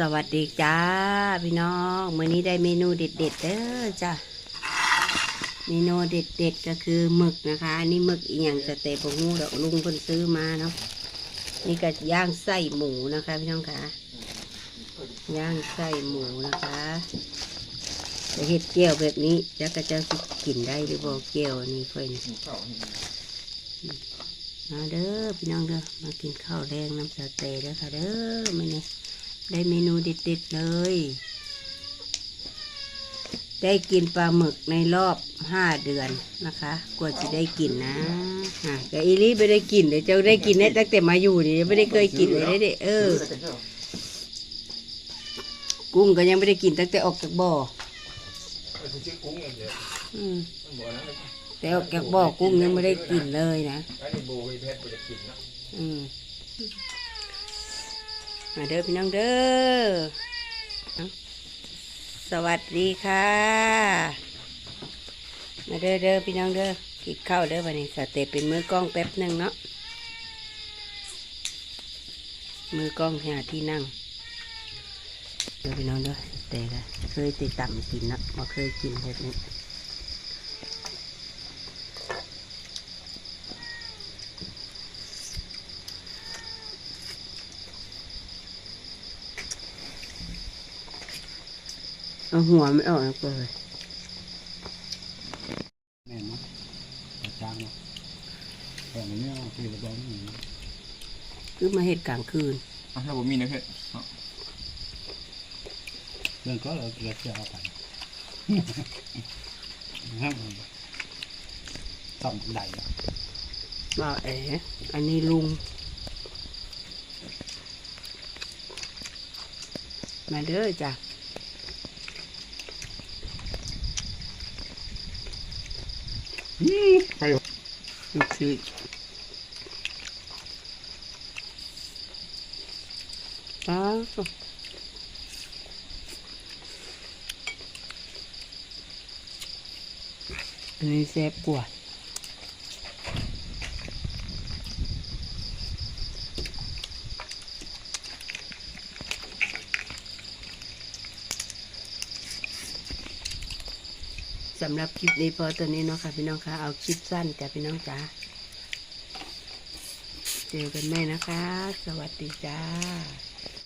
สวัสดีจ้าพี่น้องมื้อนี้ได้เมนูเด็ดๆเด้อจ้าเมนูเด็ดๆก็คือหมึกนะคะอันนี้หมึกอีหยังจะเตะปงูดอกลุงเพิ่นซื้อมาเนาะนี่ก็ย่างไส้หมูนะคะพี่น้องคะย่างไส้หมูนะคะจะเห็ดเจียวแบบนี้จะกระเจ้าสิกินได้หรือบ่เจียวนี่เพิ่นมาเด้อพี่น้องเด้อมากินข้าวแรงน้ำสาเตเด้อค่ะเด้อมื้อนี้ ได้เมนูเด็ดๆเลย ได้กินปลาหมึกในรอบห้าเดือนนะคะกว่าจะได้กินนะแต่อีลี่ไม่ได้กินเดี๋ยวจ้าได้กินได้ตั้งแต่มาอยู่นี่ไม่ได้เคยกินเลยเด้เออ กุ้งก็ยังไม่ได้กินตั้งแต่ออกจากบ่อแต่ออกจากบ่อกุ้งยังไม่ได้กินเลยนะอืม มาเด้อพี่น้องเด้อ สวัสดีค่ะ มาเด้อเด้อพี่น้องเด้อกินข้าวเด้อวันนี้สเตปเป็นมือกล้องแป๊บหนึ่งเนาะ มือกล้องหาที่นั่ง เด้อพี่น้องเด้อแต่ก็เคยติดต่ำกินเนาะมาเคยกินแบบนี้ เอาหัวไม่ออกนะเปิดแม่นเนาะกระจางเนาะแต่มันไม่เอาคือระบอมนี่คือมาเหตุกลางคืนอะถ้าผมมีนะเพื่อนเอาเรื่องก็เราเกลือเสียเอาไปนะครับต้องไหลอะว่าเอ๋อันนี้ลุง มาเด้อจ้ะ ไปลูกศิษย์ป้าอันนี้แซ่บกว่า สำหรับคลิปนี้พอตัวนี้เนาะค่ะพี่น้องคะเอาคลิปสั้นจ้ะพี่น้องจ้าเจอกันใหม่นะคะ สวัสดีจ้า